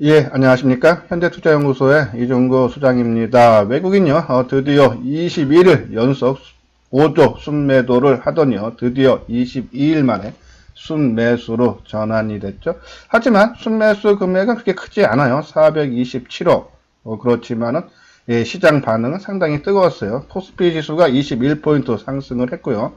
예, 안녕하십니까. 현대투자연구소의 이종구 수장입니다. 외국인요, 어, 드디어 21일 연속 5조 순매도를 하더니요, 드디어 22일 만에 순매수로 전환이 됐죠. 하지만 순매수 금액은 그렇게 크지 않아요. 427억. 어, 그렇지만은, 예, 시장 반응은 상당히 뜨거웠어요. 코스피 지수가 21포인트 상승을 했고요.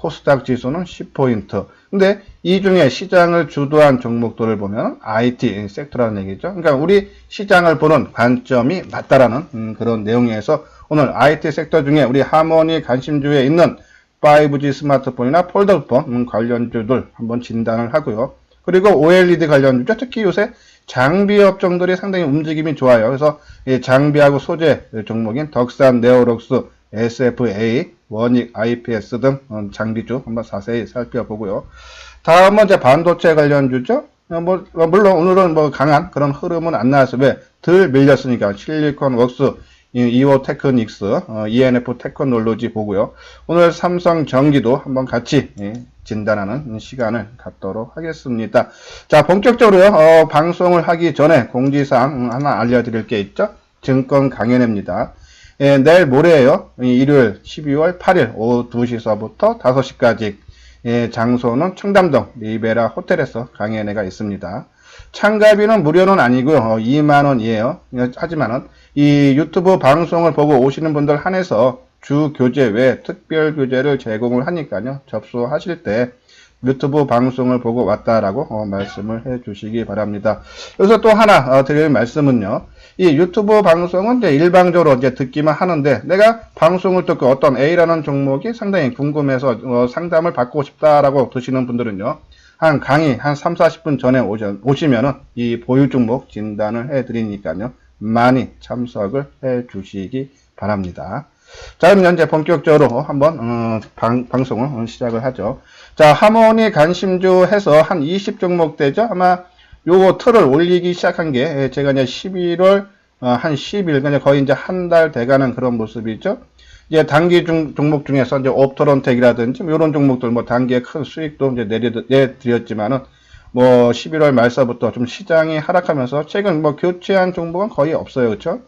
코스닥 지수는 10포인트. 근데 이 중에 시장을 주도한 종목들을 보면 IT 섹터라는 얘기죠. 그러니까 우리 시장을 보는 관점이 맞다라는 음, 그런 내용에서 오늘 IT 섹터 중에 우리 하모니 관심주에 있는 5G 스마트폰이나 폴더폰 음, 관련주들 한번 진단을 하고요. 그리고 OLED 관련주죠. 특히 요새 장비 업종들이 상당히 움직임이 좋아요. 그래서 이 장비하고 소재 종목인 덕산, 네오록스, SFA, 원익, IPS 등 어, 장비주 한번 자세히 살펴보고요. 다음은 이제 반도체 관련주죠. 어, 뭐, 어, 물론 오늘은 뭐 강한 그런 흐름은 안 나와서 왜덜 밀렸으니까 실리콘 웍스, 이오 테크닉스, 어, ENF 테크놀로지 보고요. 오늘 삼성 전기도 한번 같이 예, 진단하는 시간을 갖도록 하겠습니다. 자, 본격적으로요, 어, 방송을 하기 전에 공지사항 하나 알려드릴 게 있죠. 증권 강연회입니다. 예, 내일 모레예요. 일요일 12월 8일 오후 2시서부터 5시까지 예, 장소는 청담동 리베라 호텔에서 강연회가 있습니다. 참가비는 무료는 아니고요. 어, 2만 원이에요. 하지만은 이 유튜브 방송을 보고 오시는 분들 한해서 주 교재 외 특별 교재를 제공을 하니까요. 접수하실 때 유튜브 방송을 보고 왔다라고 어, 말씀을 해 주시기 바랍니다. 여기서 또 하나 어, 드릴 말씀은요. 이 유튜브 방송은 이제 일방적으로 이제 듣기만 하는데 내가 방송을 듣고 어떤 A라는 종목이 상당히 궁금해서 어, 상담을 받고 싶다라고 드시는 분들은요. 한 강의 한 3, 40분 전에 오시, 면은 이 보유 종목 진단을 해 드리니까요. 많이 참석을 해 주시기 바랍니다. 자, 그럼 현재 본격적으로 한번 어, 방, 방송을 시작을 하죠. 자, 하모니 관심주 해서 한 20 종목 되죠. 아마 요거 틀을 올리기 시작한 게 제가 이제 11월 어, 한 10일, 그냥 거의 이제 한 달 돼가는 그런 모습이죠. 이제 단기 중, 종목 중에서 이제 옵토론텍이라든지 뭐 이런 종목들 뭐 단기에 큰 수익도 이제 내드렸지만은 뭐 11월 말서부터 좀 시장이 하락하면서 최근 뭐 교체한 종목은 거의 없어요. 그렇죠?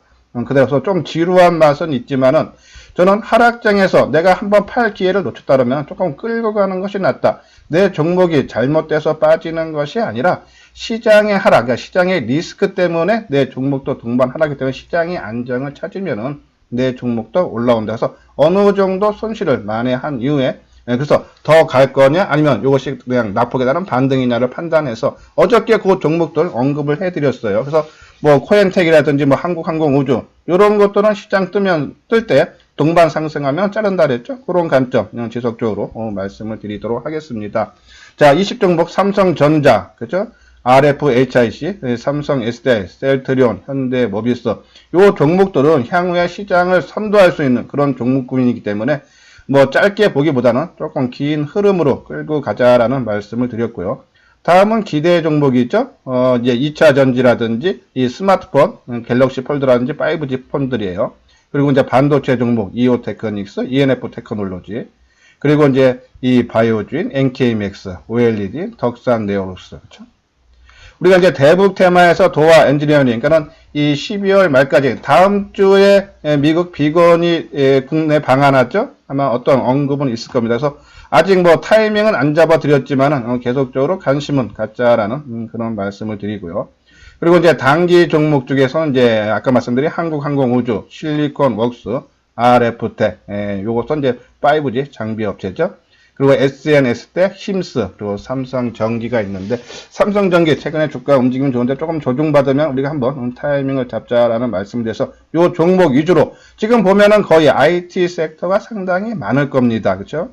그래서 좀 지루한 맛은 있지만은 저는 하락장에서 내가 한번 팔 기회를 놓쳤다면 조금 끌고 가는 것이 낫다. 내 종목이 잘못돼서 빠지는 것이 아니라 시장의 하락, 그러니까 시장의 리스크 때문에 내 종목도 동반 하락이기 때문에 시장이 안정을 찾으면은 내 종목도 올라온다. 그래서 어느 정도 손실을 만회한 이후에 예, 그래서 더 갈 거냐 아니면 이것이 그냥 낙폭에 따른 반등이냐를 판단해서 어저께 그 종목들 언급을 해드렸어요. 그래서 뭐 코엔텍이라든지 뭐 한국항공우주 이런 것들은 시장 뜨면 뜰 때 동반 상승하면 자른다 그랬죠. 그런 관점 그냥 지속적으로 어, 말씀을 드리도록 하겠습니다. 자, 20종목 삼성전자 그죠? RFHIC, 삼성 SDI, 셀트리온, 현대 모비스 요 종목들은 향후에 시장을 선도할 수 있는 그런 종목군이기 때문에 뭐 짧게 보기보다는 조금 긴 흐름으로 끌고 가자라는 말씀을 드렸고요. 다음은 기대 종목이 있죠. 어, 이제 2차 전지라든지 이 스마트폰, 음, 갤럭시 폴드라든지 5G 폰들이에요. 그리고 이제 반도체 종목 이오 테크닉스, ENF 테크놀로지. 그리고 이제 이 바이오주인, NK맥스, OLED, 덕산 네오로스. 그렇죠? 우리가 이제 대북 테마에서 도화 엔지니어링, 그러니까는 이 12월 말까지 다음 주에 미국 비건이 국내 방한하죠? 아마 어떤 언급은 있을 겁니다. 그래서 아직 뭐 타이밍은 안 잡아 드렸지만은 어, 계속적으로 관심은 갖자라는 음, 그런 말씀을 드리고요. 그리고 이제 단기 종목 중에서는 이제 아까 말씀드린 한국항공우주, 실리콘 웍스, RF텍, 요것은 이제 5G 장비 업체죠. 그리고 SNS 때 힘스 그리고 삼성전기가 있는데 삼성전기 최근에 주가 움직임 좋은데 조금 조정받으면 우리가 한번 타이밍을 잡자라는 말씀을 드려서 요 종목 위주로 지금 보면은 거의 IT 섹터가 상당히 많을 겁니다. 그렇죠?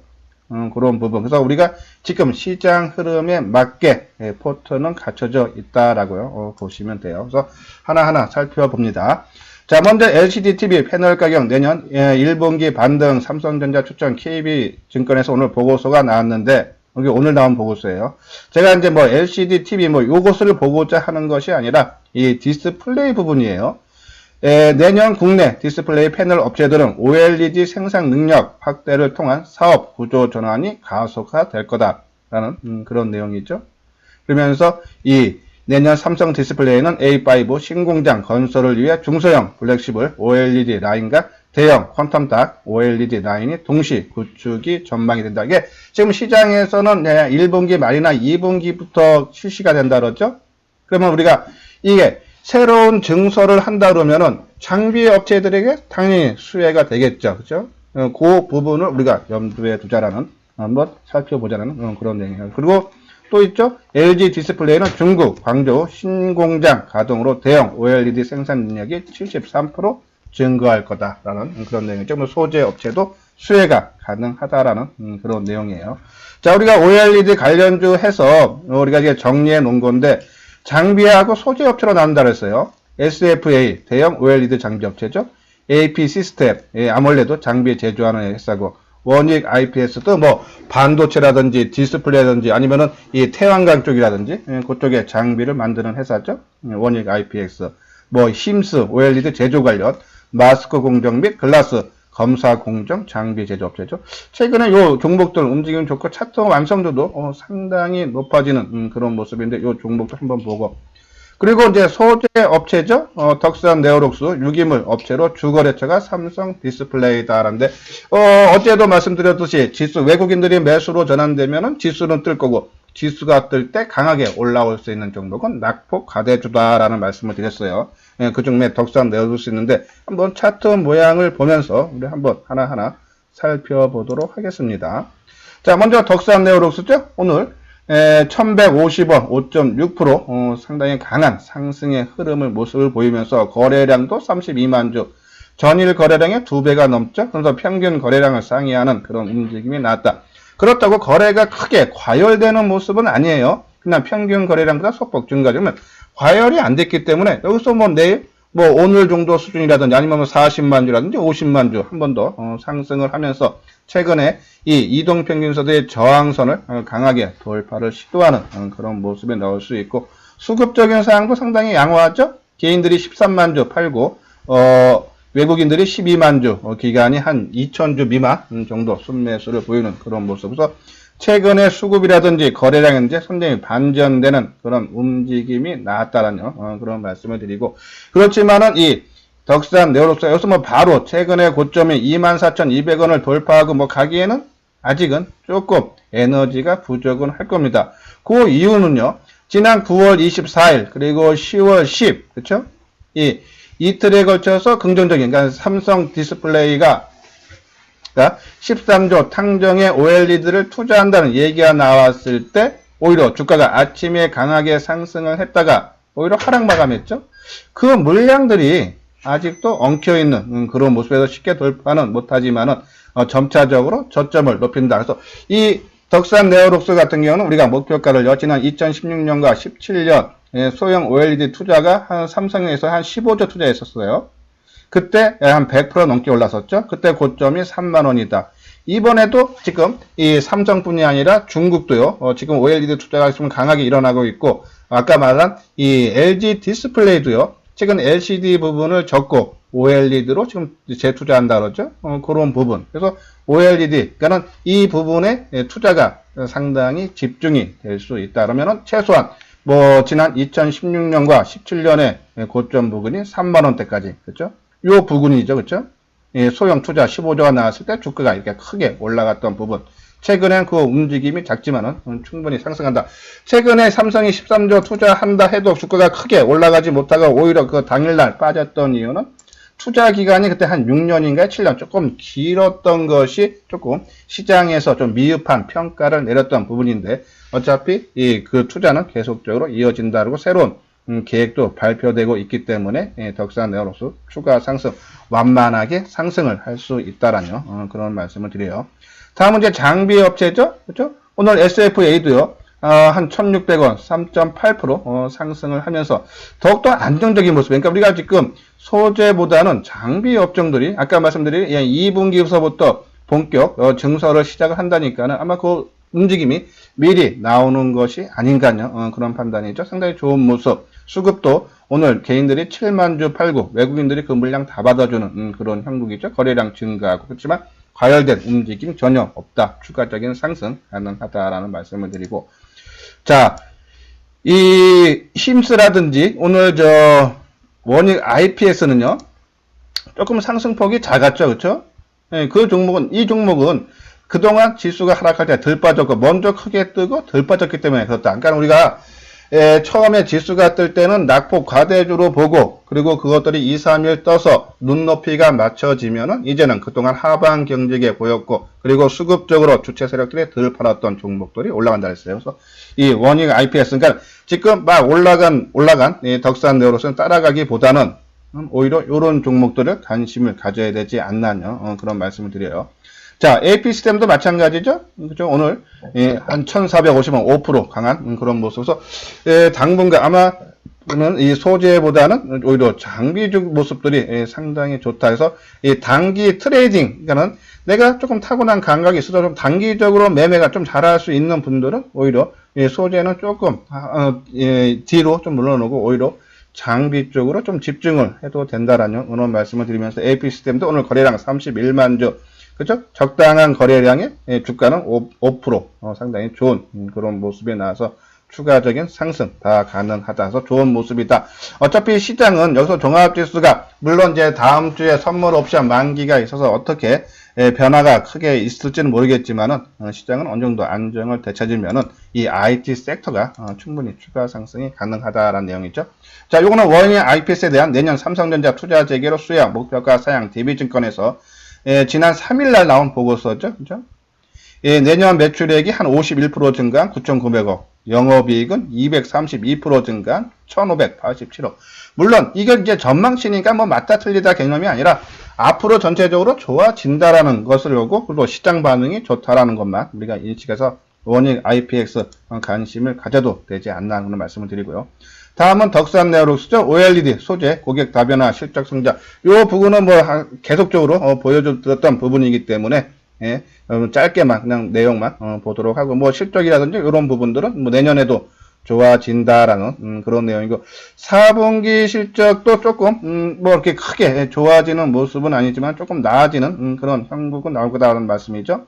음, 그런 부분. 그래서 우리가 지금 시장 흐름에 맞게 예, 포트는 갖춰져 있다라고요. 어, 보시면 돼요. 그래서 하나하나 살펴봅니다. 자, 먼저 LCD TV 패널 가격 내년 1분기 반등 삼성전자 추천 KB증권에서 오늘 보고서가 나왔는데 여기 오늘 나온 보고서예요. 제가 이제 뭐 LCD TV 뭐 요것을 보고자 하는 것이 아니라 이 디스플레이 부분이에요. 에, 내년 국내 디스플레이 패널 업체들은 OLED 생산 능력 확대를 통한 사업 구조 전환이 가속화될 거다라는 음, 그런 내용이죠. 그러면서 이 내년 삼성 디스플레이는 A5 신공장 건설을 위해 중소형 플렉시블 OLED 라인과 대형 퀀텀 닥 OLED 라인이 동시 구축이 전망이 된다. 이게 지금 시장에서는 1분기 말이나 2분기부터 실시가 된다 그러죠? 그러면 우리가 이게 새로운 증설을 한다 그러면은 장비 업체들에게 당연히 수혜가 되겠죠. 그죠? 어, 그 부분을 우리가 염두에 두자라는 한번 살펴보자는 어, 그런 내용이에요. 그리고 또 있죠. LG 디스플레이는 중국 광저우 신공장 가동으로 대형 OLED 생산 능력이 73% 증가할 거다라는 그런 내용이죠. 뭐 소재 업체도 수혜가 가능하다라는 음, 그런 내용이에요. 자, 우리가 OLED 관련주 해서 우리가 이제 정리해 놓은 건데 장비하고 소재 업체로 나눈다 그랬어요. SFA 대형 OLED 장비 업체죠. AP 시스템 예, 아몰레도 장비 제조하는 회사고 원익 IPS도 뭐 반도체라든지 디스플레이라든지 아니면은 이 태양광 쪽이라든지 예, 그쪽에 장비를 만드는 회사죠. 예, 원익 IPX 뭐 힘스 OLED 제조 관련 마스크 공정 및 글라스 검사 공정 장비 제조업체죠. 최근에 요 종목들 움직임 좋고 차트 완성도도 어, 상당히 높아지는 음, 그런 모습인데 요 종목도 한번 보고 그리고 이제 소재 업체죠. 어, 덕산 네오록스 유기물 업체로 주거래처가 삼성 디스플레이다라는데 어, 어제도 말씀드렸듯이 지수 외국인들이 매수로 전환되면은 지수는 뜰 거고 지수가 뜰 때 강하게 올라올 수 있는 종목은 낙폭 가대주다라는 말씀을 드렸어요. 예, 그 중에 덕산 수 있는데 한번 차트 모양을 보면서 우리 한번 하나하나 살펴보도록 하겠습니다. 자, 먼저 덕산 네오록스죠. 오늘 1150원 5.6% 어, 상당히 강한 상승의 흐름을 모습을 보이면서 거래량도 32만 주 전일 거래량의 두 배가 넘죠. 그래서 평균 거래량을 상회하는 그런 움직임이 나왔다. 그렇다고 거래가 크게 과열되는 모습은 아니에요. 그냥 평균 거래량보다 소폭 증가되면 과열이 안 됐기 때문에 여기서 뭐 내일 뭐 오늘 정도 수준이라든지 아니면 뭐 40만 주라든지 50만 주 한 번더 어, 상승을 하면서 최근에 이 이동 평균선의 저항선을 어, 강하게 돌파를 시도하는 어, 그런 모습이 나올 수 있고 수급적인 사항도 상당히 양호하죠. 개인들이 13만 주 팔고 어, 외국인들이 12만 주 어, 기간이 한 2천 주 미만 음, 정도 순매수를 보이는 그런 모습에서 최근에 수급이라든지 거래량이 이제 상당히 반전되는 그런 움직임이 나왔다라는 어, 그런 말씀을 드리고 그렇지만은 이 덕산 네오록스 여기서 뭐 바로 최근에 고점이 24,200원을 돌파하고 뭐 가기에는 아직은 조금 에너지가 부족은 할 겁니다. 그 이유는요. 지난 9월 24일 그리고 10월 10 그렇죠? 이 이틀에 걸쳐서 긍정적인 그러니까 삼성 디스플레이가 그러니까 13조 탕정에 OLED를 투자한다는 얘기가 나왔을 때 오히려 주가가 아침에 강하게 상승을 했다가 오히려 하락 마감했죠. 그 물량들이 아직도 엉켜있는 음, 그런 모습에서 쉽게 돌파는 못하지만은 어, 점차적으로 저점을 높인다. 그래서 이 덕산 네오록스 같은 경우는 우리가 목표가를 지난 2016년과 17년 예, 소형 OLED 투자가 한 삼성에서 한 15조 투자했었어요. 그때 한 100% 넘게 올랐었죠. 그때 고점이 3만 원이다. 이번에도 지금 이 삼성뿐이 아니라 중국도요. 어, 지금 OLED 투자가 지금 강하게 일어나고 있고 아까 말한 이 LG 디스플레이도요. 최근 LCD 부분을 적고 OLED로 지금 재투자한다 그러죠. 어, 그런 부분. 그래서 OLED, 그러니까는 이 부분에 투자가 상당히 집중이 될 수 있다. 그러면은 최소한 뭐 지난 2016년과 17년의 고점 부근이 3만 원대까지 그렇죠? 요 부근이죠, 그렇죠? 예, 소형 투자 15조가 나왔을 때 주가가 이렇게 크게 올라갔던 부분. 최근엔 그 움직임이 작지만은 충분히 상승한다. 최근에 삼성이 13조 투자한다 해도 주가가 크게 올라가지 못하고 오히려 그 당일날 빠졌던 이유는 투자 기간이 그때 한 6년인가 7년 조금 길었던 것이 조금 시장에서 좀 미흡한 평가를 내렸던 부분인데 어차피 이 그 투자는 계속적으로 이어진다고 새로운 음, 계획도 발표되고 있기 때문에 예, 덕산 네오로스 추가 상승 완만하게 상승을 할 수 있다라는 어, 그런 말씀을 드려요. 다음은 이제 장비 업체죠, 그렇죠? 오늘 SFA도요. 어, 한 1,600원, 3.8% 어, 상승을 하면서 더욱더 안정적인 모습. 그러니까 우리가 지금 소재보다는 장비 업종들이 아까 말씀드린 2분기부터 본격 어, 증설을 시작을 한다니까는 아마 그 움직임이 미리 나오는 것이 아닌가요? 어, 그런 판단이죠. 상당히 좋은 모습. 수급도 오늘 개인들이 7만 주 팔고 외국인들이 그 물량 다 받아주는 음, 그런 형국이죠. 거래량 증가하고 그렇지만 과열된 움직임 전혀 없다. 추가적인 상승 가능하다라는 말씀을 드리고 자 이 힘스라든지 오늘 저 원익 IPS는요 조금 상승폭이 작았죠 그렇죠 예, 그 종목은 이 종목은 그동안 지수가 하락할 때 덜 빠졌고 먼저 크게 뜨고 덜 빠졌기 때문에 그렇다 그러니까 우리가 예, 처음에 지수가 뜰 때는 낙폭 과대주로 보고 그리고 그것들이 2, 3일 떠서 눈높이가 맞춰지면은 이제는 그동안 하방 경직에 보였고 그리고 수급적으로 주체 세력들이 덜 팔았던 종목들이 올라간다 했어요. 그래서 이 원익 IPS 그러니까 지금 막 올라간 올라간 이 덕산 네오로스는 따라가기보다는 음, 오히려 이런 종목들을 관심을 가져야 되지 않나요? 어, 그런 말씀을 드려요. 자, AP 시스템도 마찬가지죠. 그죠? 오늘 예, 한 1,450원 5% 강한 음, 그런 모습에서 예, 당분간 아마 이 소재보다는 오히려 장비적 모습들이 예, 상당히 좋다 해서 이 단기 트레이딩 그러니까는 내가 조금 타고난 감각이 있어서 좀 단기적으로 매매가 좀 잘할 수 있는 분들은 오히려 예, 소재는 조금 아, 어, 예, 뒤로 좀 물러나고 오히려 장비 쪽으로 좀 집중을 해도 된다라는 그런 말씀을 드리면서 AP 시스템도 오늘 거래량 31만 주 그죠? 적당한 거래량의 예, 주가는 5%, 5% 어, 상당히 좋은 음, 그런 모습이 나와서 추가적인 상승 다 가능하다 해서 좋은 모습이다. 어차피 시장은 여기서 종합지수가 물론 이제 다음 주에 선물 옵션 만기가 있어서 어떻게 예, 변화가 크게 있을지는 모르겠지만은 어, 시장은 어느 정도 안정을 되찾으면은 이 IT 섹터가 어, 충분히 추가 상승이 가능하다라는 내용이죠. 자, 요거는 원인 IPS에 대한 내년 삼성전자 투자 재개로 수양 목표가 사양 DB증권에서 예, 지난 3일 날 나온 보고서죠. 그죠? 예, 내년 매출액이 한 51% 증가한 9,900억, 영업이익은 232% 증가한 1,587억. 물론 이게 이제 전망치니까 뭐 맞다 틀리다 개념이 아니라 앞으로 전체적으로 좋아진다라는 것을 보고 그리고 시장 반응이 좋다라는 것만 우리가 인식해서 원익 IPX 관심을 가져도 되지 않나 그런 말씀을 드리고요. 다음은 덕산 네오룩스죠. OLED 소재 고객 다변화 실적 성장. 요 부분은 뭐 하- 계속적으로 어, 보여줬던 부분이기 때문에 예, 어, 짧게만 그냥 내용만 어, 보도록 하고 뭐 실적이라든지 이런 부분들은 뭐 내년에도 좋아진다라는 음, 그런 내용이고 4분기 실적도 조금 음, 뭐 이렇게 크게 좋아지는 모습은 아니지만 조금 나아지는 음, 그런 형국은 나올 거다라는 말씀이죠.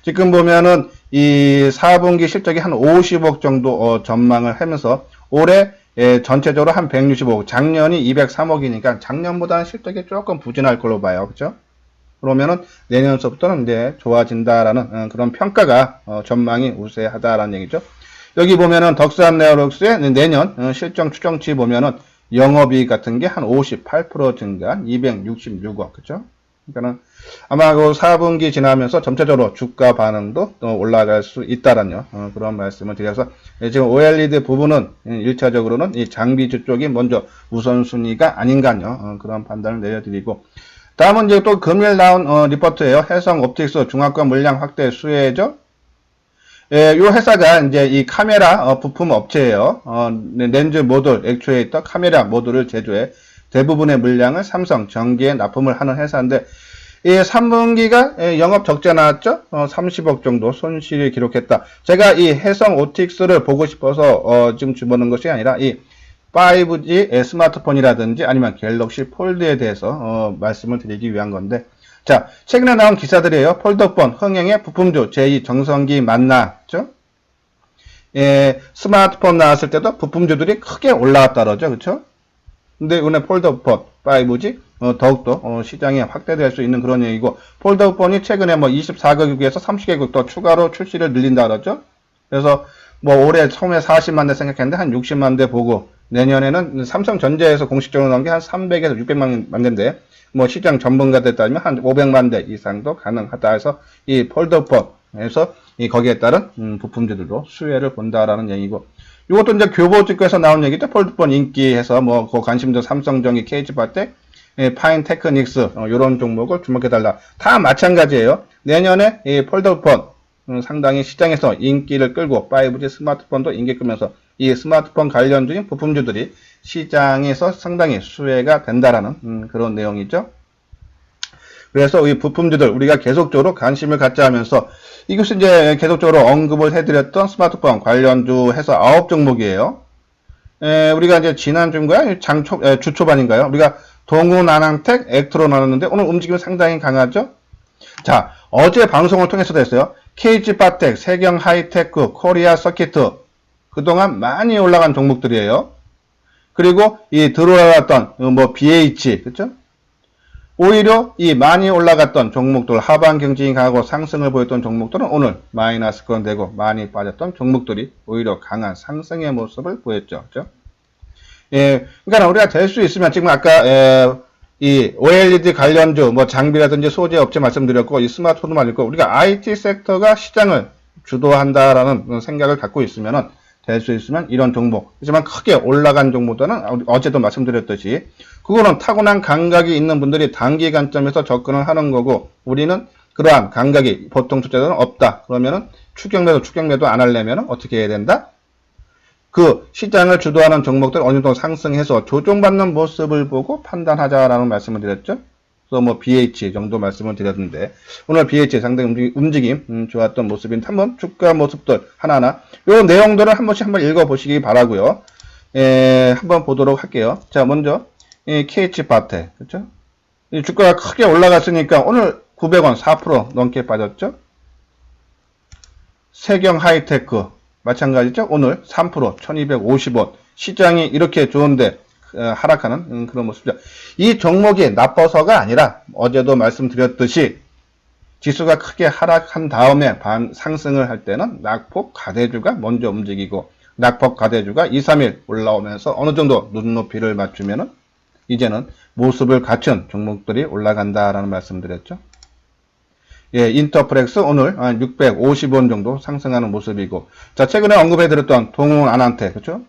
지금 보면은 이 4분기 실적이 한 50억 정도 어, 전망을 하면서 올해 예, 전체적으로 한 165억, 작년이 203억이니까 작년보다는 실적이 조금 부진할 걸로 봐요. 그죠? 그러면은 내년서부터는 이제 좋아진다라는 어, 그런 평가가 어, 전망이 우세하다라는 얘기죠. 여기 보면은 덕산 네오록스의 내년 어, 실적 추정치 보면은 영업이익 같은 게 한 58% 증가한 266억, 그죠? 그러니까는 아마 그 4분기 지나면서 전체적으로 주가 반응도 또 올라갈 수 있다라는 어, 그런 말씀을 드려서 예, 지금 OLED 부분은 1차적으로는 이 장비주 쪽이 먼저 우선순위가 아닌가요? 어, 그런 판단을 내려드리고 다음은 이제 또 금일 나온 어, 리포트예요. 해성 옵틱스 중화권 물량 확대 수혜죠. 예, 요 회사가 이제 이 카메라 어, 부품 업체예요. 어, 네, 렌즈 모듈, 액추에이터, 카메라 모듈을 제조해 대부분의 물량을 삼성 전기에 납품을 하는 회사인데 이 3분기가 영업 적자 나왔죠? 어, 30억 정도 손실을 기록했다. 제가 이 해성 오틱스를 보고 싶어서 어, 지금 집어넣은 것이 아니라 이 5G 스마트폰이라든지 아니면 갤럭시 폴드에 대해서 어, 말씀을 드리기 위한 건데 자 최근에 나온 기사들이에요. 폴더폰 흥행의 부품주 제2 정성기 만났죠? 예, 스마트폰 나왔을 때도 부품주들이 크게 올라왔다 그러죠. 그렇죠? 근데 이번에 폴더폰 5G 어, 더욱더 어, 시장이 확대될 수 있는 그런 얘기고 폴더폰이 최근에 뭐 24개국에서 30개국 더 추가로 출시를 늘린다 그러죠. 그래서 뭐 올해 처음에 40만 대 생각했는데 한 60만 대 보고 내년에는 삼성전자에서 공식적으로 나온 게 한 300에서 600만 대인데 뭐 시장 전문가들 따지면 한 500만 대 이상도 가능하다 해서 이 폴더폰에서 이 거기에 따른 음, 부품주들도 수혜를 본다라는 얘기고 이것도 이제 교보증권에서 나온 얘기죠. 폴더폰 인기해서 뭐 그 관심도 삼성전기, KG바텍, 예, 파인 테크닉스 어, 이런 종목을 주목해달라. 다 마찬가지예요. 내년에 이 폴더폰 음, 상당히 시장에서 인기를 끌고 5G 스마트폰도 인기 끌면서 이 스마트폰 관련주인 부품주들이 시장에서 상당히 수혜가 된다라는 음, 그런 내용이죠. 그래서 이 부품주들 우리가 계속적으로 관심을 갖자 하면서 이것이 이제 계속적으로 언급을 해드렸던 스마트폰 관련주 해서 아홉 종목이에요. 에, 우리가 이제 지난 주인가요? 장 초, 에, 주 초반인가요? 우리가 동우나낭텍, 액트로 나눴는데 오늘 움직임이 상당히 강하죠? 자, 어제 방송을 통해서 됐어요. KG바텍, 세경 하이테크, 코리아 서키트, 그동안 많이 올라간 종목들이에요. 그리고 이 들어왔던 어, 뭐 BH 그렇죠? 오히려 이 많이 올라갔던 종목들 하반 경쟁이 강하고 상승을 보였던 종목들은 오늘 마이너스권 되고 많이 빠졌던 종목들이 오히려 강한 상승의 모습을 보였죠. 그렇죠? 예, 그러니까 우리가 될 수 있으면 지금 아까 에, 이 OLED 관련주 뭐 장비라든지 소재 업체 말씀드렸고 이 스마트폰도 말했고 우리가 IT 섹터가 시장을 주도한다라는 생각을 갖고 있으면은 될 수 있으면 이런 종목 하지만 크게 올라간 종목들은 어제도 말씀드렸듯이 그거는 타고난 감각이 있는 분들이 단기 관점에서 접근을 하는 거고 우리는 그러한 감각이 보통 투자자는 없다. 그러면은 추경매도 추경매도 안 하려면은 어떻게 해야 된다 그 시장을 주도하는 종목들 어느 정도 상승해서 조정받는 모습을 보고 판단하자라는 말씀을 드렸죠. 그래서 뭐 BH 정도 말씀을 드렸는데 오늘 BH 상당히 움직임, 음, 좋았던 모습인데 한번 주가 모습들 하나하나 요 내용들을 한 번씩 한번 읽어보시기 바라고요. 예, 한번 보도록 할게요. 자 먼저 이 KH 바테 그렇죠? 이 주가가 크게 올라갔으니까 오늘 900원 4% 넘게 빠졌죠. 세경 하이테크 마찬가지죠. 오늘 3% 1250원 시장이 이렇게 좋은데 어, 하락하는 음, 그런 모습이죠. 이 종목이 나빠서가 아니라 어제도 말씀드렸듯이 지수가 크게 하락한 다음에 반 상승을 할 때는 낙폭 가대주가 먼저 움직이고 낙폭 가대주가 2, 3일 올라오면서 어느 정도 눈높이를 맞추면은 이제는 모습을 갖춘 종목들이 올라간다라는 말씀드렸죠. 예, 인터프렉스 오늘 한 650원 정도 상승하는 모습이고, 자, 최근에 언급해드렸던 동원 안한테, 그렇죠?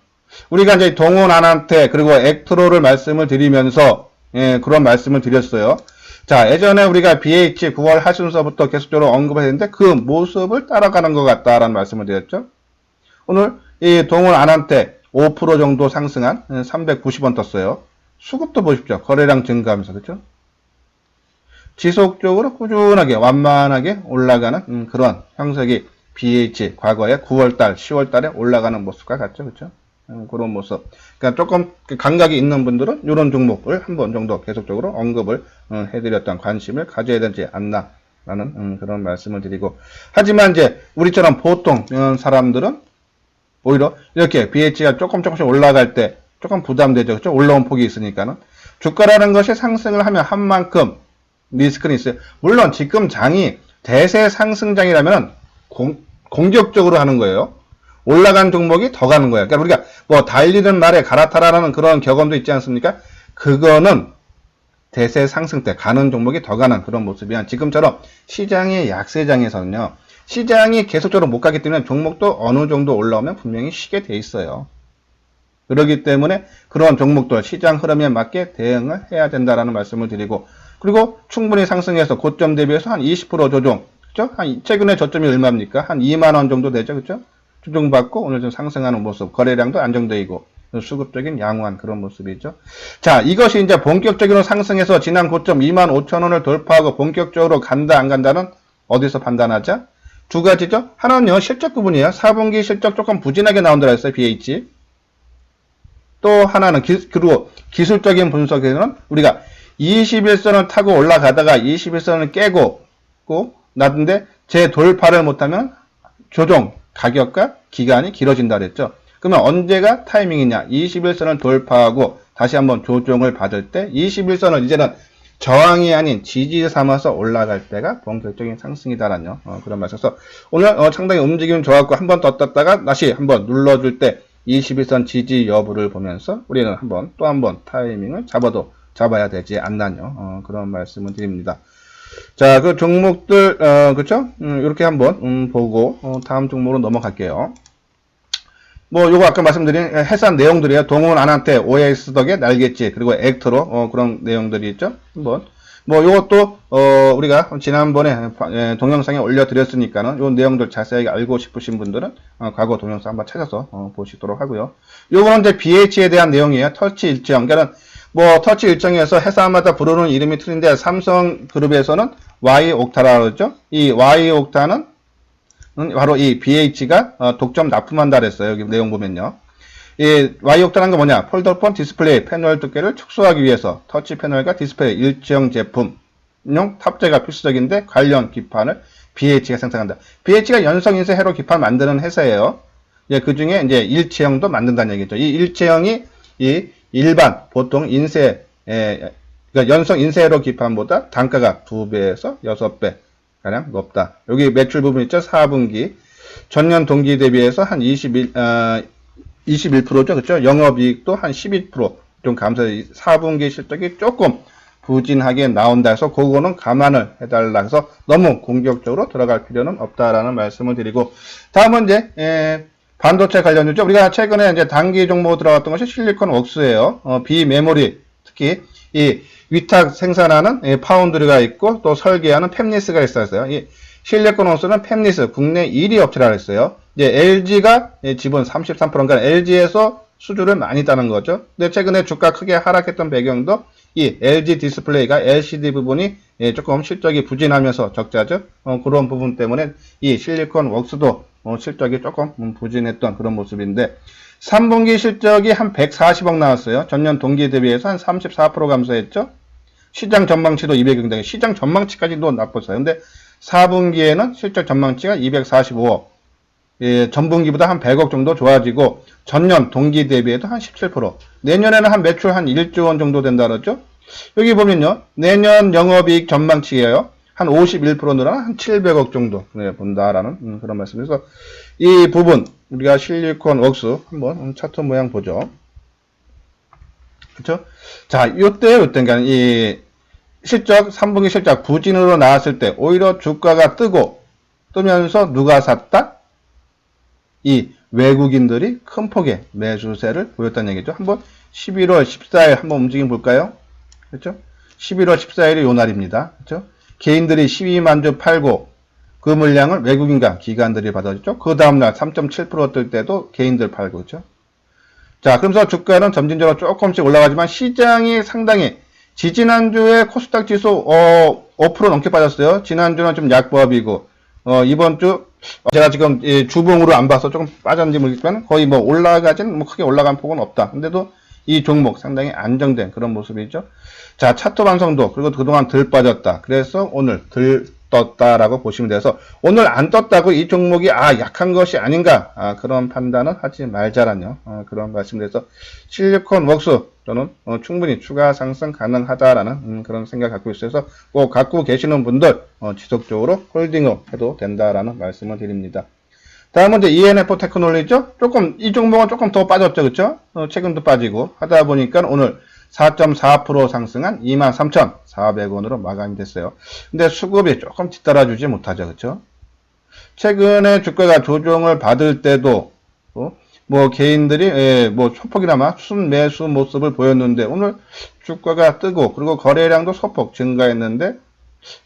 우리가 이제 동원 안한테 그리고 액트로를 말씀을 드리면서, 예, 그런 말씀을 드렸어요. 자, 예전에 우리가 BH 9월 하순서부터 계속적으로 언급했는데 그 모습을 따라가는 것 같다라는 말씀을 드렸죠. 오늘 이 동원 안한테 5% 정도 상승한 390원 떴어요. 수급도 보십시오. 거래량 증가하면서, 그렇죠? 지속적으로 꾸준하게 완만하게 올라가는 음, 그런 형석이 BH 과거에 9월달, 10월달에 올라가는 모습과 같죠, 그렇죠? 음, 그런 모습. 그러니까 조금 그 감각이 있는 분들은 이런 종목을 한 번 정도 계속적으로 언급을 음, 해드렸던 관심을 가져야 되지 않나 라는 음, 그런 말씀을 드리고 하지만 이제 우리처럼 보통 사람들은 오히려 이렇게 BH가 조금 조금씩 올라갈 때 조금 부담되죠, 그렇죠? 올라온 폭이 있으니까는 주가라는 것이 상승을 하면 한 만큼 리스크는 있어요. 물론 지금 장이 대세 상승장이라면 공, 공격적으로 하는 거예요. 올라간 종목이 더 가는 거예요. 그러니까 우리가 뭐 달리는 날에 갈아타라는 그런 경험도 있지 않습니까? 그거는 대세 상승 때 가는 종목이 더 가는 그런 모습이야. 지금처럼 시장의 약세장에서는요. 시장이 계속적으로 못 가기 때문에 종목도 어느 정도 올라오면 분명히 쉬게 돼 있어요. 그렇기 때문에 그런 종목들 시장 흐름에 맞게 대응을 해야 된다라는 말씀을 드리고 그리고 충분히 상승해서 고점 대비해서 한 20% 조정. 그죠? 한, 최근에 저점이 얼마입니까? 한 2만원 정도 되죠. 그죠? 조정받고 오늘 좀 상승하는 모습. 거래량도 안정되고 수급적인 양호한 그런 모습이죠. 자, 이것이 이제 본격적으로 상승해서 지난 고점 2만 5천 원을 돌파하고 본격적으로 간다, 안 간다는 어디서 판단하자? 두 가지죠. 하나는요, 실적 부분이에요. 4분기 실적 조금 부진하게 나온다고 했어요, BH. 또 하나는, 기, 그리고 기술적인 분석에는 우리가 21선을 타고 올라가다가 21선을 깨고 고 놨는데 재돌파를 못하면 조정 가격과 기간이 길어진다 그랬죠. 그러면 언제가 타이밍이냐? 21선을 돌파하고 다시 한번 조정을 받을 때 21선을 이제는 저항이 아닌 지지 삼아서 올라갈 때가 본격적인 상승이다라는 어, 그런 말씀서 오늘 어, 상당히 움직임 좋았고 한 번 더 떴다가 다시 한번 눌러줄 때 21선 지지 여부를 보면서 우리는 한번 또 한 번 타이밍을 잡아도 잡아야 되지 않나요? 어, 그런 말씀을 드립니다. 자, 그 종목들, 어, 그쵸? 음, 이렇게 한번, 음, 보고, 어, 다음 종목으로 넘어갈게요. 뭐, 요거 아까 말씀드린 해산 내용들이에요. 동원 안한테 OS 덕에 날겠지. 그리고 액터로, 어, 그런 내용들이 있죠. 한번. 뭐, 요것도, 어, 우리가 지난번에 예, 동영상에 올려드렸으니까는 요 내용들 자세하게 알고 싶으신 분들은, 어, 과거 동영상 한번 찾아서, 어, 보시도록 하고요. 요거는 이제 BH에 대한 내용이에요. 터치 일정. 그러니까 뭐 터치 일정에서 회사마다 부르는 이름이 틀린데 삼성 그룹에서는 Y 옥타라 그러죠. 이 Y 옥타는 바로 이 BH가 어, 독점 납품한다 그랬어요. 여기 내용 보면요. 이 Y 옥타는 게 뭐냐? 폴더폰 디스플레이 패널 두께를 축소하기 위해서 터치 패널과 디스플레이 일정 제품용 탑재가 필수적인데 관련 기판을 BH가 생산한다. BH가 연성 인쇄 회로 기판 만드는 회사예요. 이제 그 중에 이제 일체형도 만든다는 얘기죠. 이 일체형이 이 일반 보통 인쇄 에, 그러니까 연성 인쇄로 기판보다 단가가 2배에서 6배 가량 높다. 여기 매출 부분 있죠? 4분기 전년 동기 대비해서 한 21, 어, 21%죠. 그렇죠? 영업이익도 한 12%좀 감소, 4분기 실적이 조금 부진하게 나온다 해서 그거는 감안을 해달라 해서 너무 공격적으로 들어갈 필요는 없다라는 말씀을 드리고 다음은 이제 에, 반도체 관련주죠. 우리가 최근에 이제 단기 종목 들어갔던 것이 실리콘 웍스예요. 어, 비메모리 특히 이 위탁 생산하는 이 파운드리가 있고 또 설계하는 팹리스가 있었어요. 이 실리콘 웍스는 팹리스 국내 1위 업체라 했어요. 이제 LG가 지분 33% 그러니까 LG에서 수주를 많이 따는 거죠. 근데 최근에 주가 크게 하락했던 배경도 이 LG 디스플레이가 LCD 부분이 예, 조금 실적이 부진하면서 적자죠. 어, 그런 부분 때문에 이 실리콘 웍스도 어, 실적이 조금 음, 부진했던 그런 모습인데 3분기 실적이 한 140억 나왔어요. 전년 동기 대비해서 한 34% 감소했죠. 시장 전망치도 200억, 시장 전망치까지도 나빴어요. 근데 4분기에는 실적 전망치가 245억. 예, 전분기보다 한 100억 정도 좋아지고 전년 동기 대비해도 한 17%. 내년에는 한 매출 한 1조 원 정도 된다 그랬죠? 여기 보면요. 내년 영업이익 전망치예요. 한 51% 늘어나 한 700억 정도 네, 본다라는 음, 그런 말씀에서 이 부분 우리가 실리콘 웍스 한번 음, 차트 모양 보죠. 그렇죠? 자, 요때 요때 그러니까 이 실적 3분기 실적 부진으로 나왔을 때 오히려 주가가 뜨고 뜨면서 누가 샀다? 이 외국인들이 큰 폭의 매수세를 보였다는 얘기죠. 한번 11월 14일 한번 움직임 볼까요? 그렇죠? 11월 14일이 요 날입니다. 그렇죠? 개인들이 12만 주 팔고 그 물량을 외국인과 기관들이 받아줬죠. 그 다음날 3.7%뜰 때도 개인들 팔고 그렇죠? 자, 그러면서 주가는 점진적으로 조금씩 올라가지만 시장이 상당히 지지난주에 코스닥 지수 어, 5% 넘게 빠졌어요. 지난주는 좀 약보합이고 어, 이번 주 제가 지금 이 주봉으로 안 봐서 조금 빠졌는지 모르겠지만 거의 뭐 올라가진 뭐 크게 올라간 폭은 없다. 근데도 이 종목 상당히 안정된 그런 모습이죠. 자, 차트 방송도 그리고 그동안 덜 빠졌다. 그래서 오늘 덜 떴다라고 보시면 돼서 오늘 안 떴다고 이 종목이 아 약한 것이 아닌가 아, 그런 판단은 하지 말자라뇨 아, 그런 말씀드려서 실리콘 웍스 저는 어, 충분히 추가 상승 가능하다라는 음, 그런 생각 갖고 있어서 꼭 갖고 계시는 분들 어, 지속적으로 홀딩업 해도 된다라는 말씀을 드립니다. 다음은 이제 ENF 테크놀리죠. 조금 이 종목은 조금 더 빠졌죠, 그렇죠? 어, 최근도 빠지고 하다 보니까 오늘 4.4% 상승한 23,400원으로 마감이 됐어요. 근데 수급이 조금 뒤따라주지 못하죠. 그렇죠? 최근에 주가가 조정을 받을 때도 어? 뭐 개인들이 예, 뭐 소폭이나마 순매수 모습을 보였는데 오늘 주가가 뜨고 그리고 거래량도 소폭 증가했는데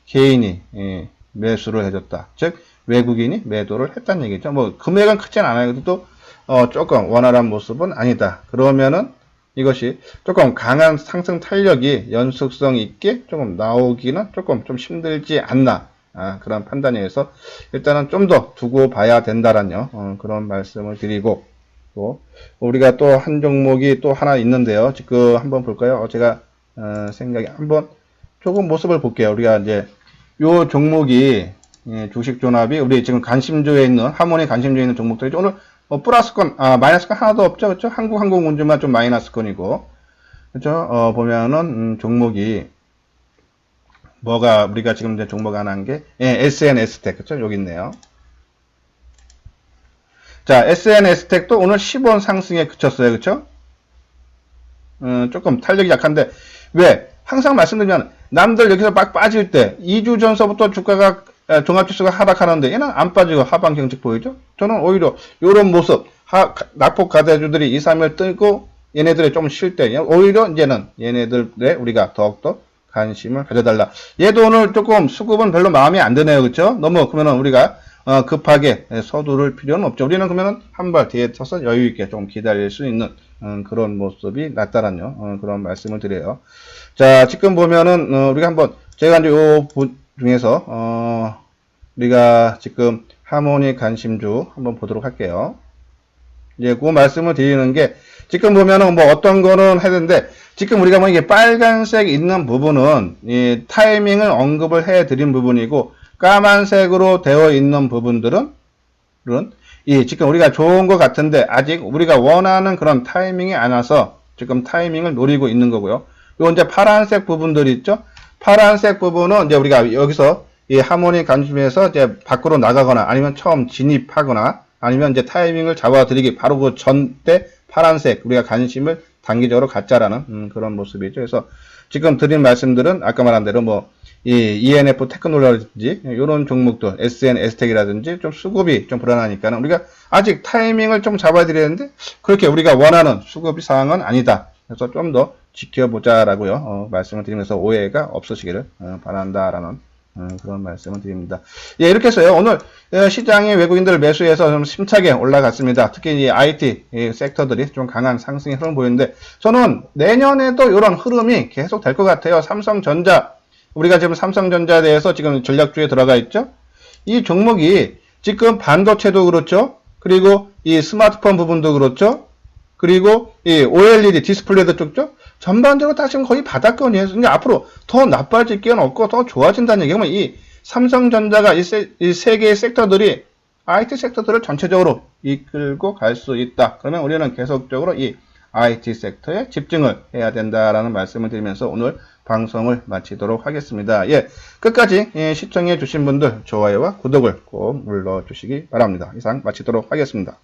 개인이 예, 매수를 해줬다. 즉 외국인이 매도를 했다는 얘기죠. 뭐 금액은 크진 않아요. 그래도 어, 조금 원활한 모습은 아니다. 그러면은 이것이 조금 강한 상승 탄력이 연속성 있게 조금 나오기는 조금 좀 힘들지 않나 아, 그런 판단에서 일단은 좀 더 두고 봐야 된다라는 어, 그런 말씀을 드리고 또 우리가 또 한 종목이 또 하나 있는데요. 지금 한번 볼까요? 어, 제가 어, 생각이 한번 조금 모습을 볼게요. 우리가 이제 요 종목이 예, 주식 조합이 우리 지금 관심주에 있는 하모니 관심주에 있는 종목들이 오늘 어, 플러스건, 아, 마이너스건 하나도 없죠. 그렇죠? 한국항공운주만 좀 마이너스건이고. 그렇죠? 어, 보면은, 음, 종목이, 뭐가, 우리가 지금 이제 종목 하나 한 게, 예, SNS텍, 그렇죠? 여기 있네요. 자, SNS텍도 오늘 10원 상승에 그쳤어요. 그렇죠? 음, 조금 탄력이 약한데, 왜? 항상 말씀드리면, 남들 여기서 막 빠질 때, 2주 전서부터 주가가 예, 종합지수가 하락하는데 얘는 안 빠지고 하방 경직 보이죠? 저는 오히려 이런 모습 하, 낙폭 가대주들이 2, 3일 뜨고 얘네들이 좀 쉴 때 오히려 이제는 얘네들에 우리가 더욱더 관심을 가져달라. 얘도 오늘 조금 수급은 별로 마음에 안 드네요. 그렇죠? 너무 그러면은 우리가 어, 급하게 서두를 필요는 없죠. 우리는 그러면은 한발 뒤에 서서 여유 있게 좀 기다릴 수 있는 음, 그런 모습이 낫다라는 어, 그런 말씀을 드려요. 자, 지금 보면은 어, 우리가 한번 제가 이제 요 중에서 어, 우리가 지금 하모니 관심주 한번 보도록 할게요. 이제 그 말씀을 드리는 게 지금 보면은 뭐 어떤 거는 하는데 지금 우리가 뭐 이게 빨간색 있는 부분은 이 타이밍을 언급을 해 드린 부분이고 까만색으로 되어 있는 부분들은 이 지금 우리가 좋은 것 같은데 아직 우리가 원하는 그런 타이밍이 안 와서 지금 타이밍을 노리고 있는 거고요. 요 이제 파란색 부분들이 있죠. 파란색 부분은 이제 우리가 여기서 이 하모니 간주에서 이제 밖으로 나가거나 아니면 처음 진입하거나 아니면 이제 타이밍을 잡아드리기 바로 그 전 때 파란색 우리가 관심을 단기적으로 갖자라는 음, 그런 모습이죠. 그래서 지금 드린 말씀들은 아까 말한 대로 뭐 이 ENF 테크놀로지 이런 종목도 SN 에스텍이라든지 좀 수급이 좀 불안하니까는 우리가 아직 타이밍을 좀 잡아야 되는데 그렇게 우리가 원하는 수급 상황은 아니다. 그래서 좀 더 지켜보자라고요. 어, 말씀을 드리면서 오해가 없으시기를 어, 바란다라는 어, 그런 말씀을 드립니다. 예, 이렇게 해서요. 오늘 어, 시장이 외국인들 매수해서 좀 심차게 올라갔습니다. 특히 이 IT 이 섹터들이 좀 강한 상승의 흐름 보이는데 저는 내년에도 이런 흐름이 계속 될 것 같아요. 삼성전자 우리가 지금 삼성전자에 대해서 지금 전략주에 들어가 있죠. 이 종목이 지금 반도체도 그렇죠. 그리고 이 스마트폰 부분도 그렇죠. 그리고 이 OLED 디스플레이도 쪽죠. 전반적으로 다 지금 거의 바닥권이에요. 근데 앞으로 더 나빠질 게 없고 더 좋아진다는 얘기면 이 삼성전자가 이세 개의 섹터들이 IT 섹터들을 전체적으로 이끌고 갈 수 있다. 그러면 우리는 계속적으로 이 IT 섹터에 집중을 해야 된다라는 말씀을 드리면서 오늘 방송을 마치도록 하겠습니다. 예, 끝까지 예, 시청해 주신 분들 좋아요와 구독을 꼭 눌러 주시기 바랍니다. 이상 마치도록 하겠습니다.